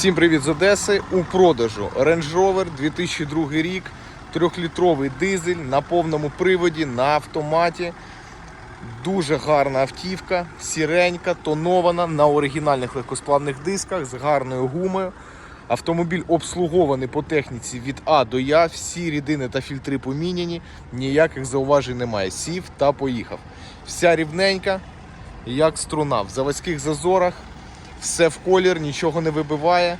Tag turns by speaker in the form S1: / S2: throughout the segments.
S1: Всім привіт з Одеси. У продажу Range Rover 2002 рік, 3-літровий дизель на повному приводі на автоматі. Дуже гарна автівка, сіренька, тонована на оригінальних легкосплавних дисках з гарною гумою. Автомобіль обслугований по техніці від А до Я. Всі рідини та фільтри поміняні, ніяких зауважень немає. Сів та поїхав. Вся рівненька, як струна. В заводських зазорах все в колір, нічого не вибиває,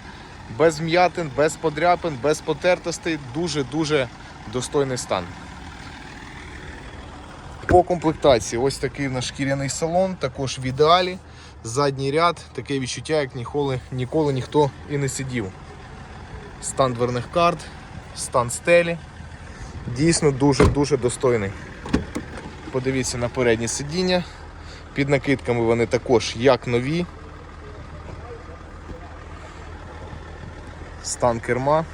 S1: без м'ятин, без подряпин, без потертостей. Дуже-дуже достойний стан. По комплектації ось такий в нас шкіряний салон, також в ідеалі. Задній ряд, таке відчуття, як ніколи, ніколи ніхто і не сидів. Стан дверних карт, стан стелі. Дійсно дуже-дуже достойний. Подивіться на переднє сидіння. Під накидками вони також як нові. Стан керма.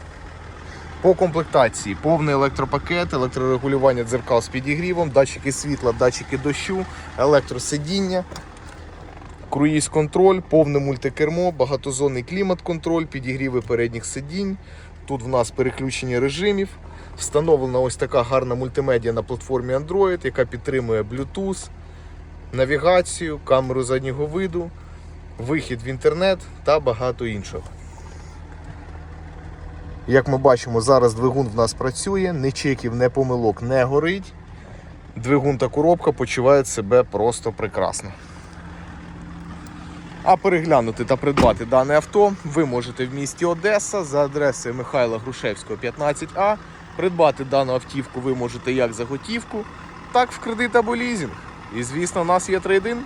S1: По комплектації повний електропакет, електрорегулювання дзеркал з підігрівом, датчики світла, датчики дощу, електросидіння, круїз-контроль, повне мультикермо, багатозонний клімат-контроль, підігріви передніх сидінь. Тут в нас переключення режимів. Встановлена ось така гарна мультимедіа на платформі Android, яка підтримує Bluetooth, навігацію, камеру заднього виду, вихід в інтернет та багато іншого. Як ми бачимо, зараз двигун в нас працює, ні чеків, ні помилок не горить. Двигун та коробка почувають себе просто прекрасно. А переглянути та придбати дане авто ви можете в місті Одеса за адресою Михайла Грушевського, 15А. Придбати дану автівку ви можете як за готівку, так в кредит або лізинг. І звісно, у нас є трейдин.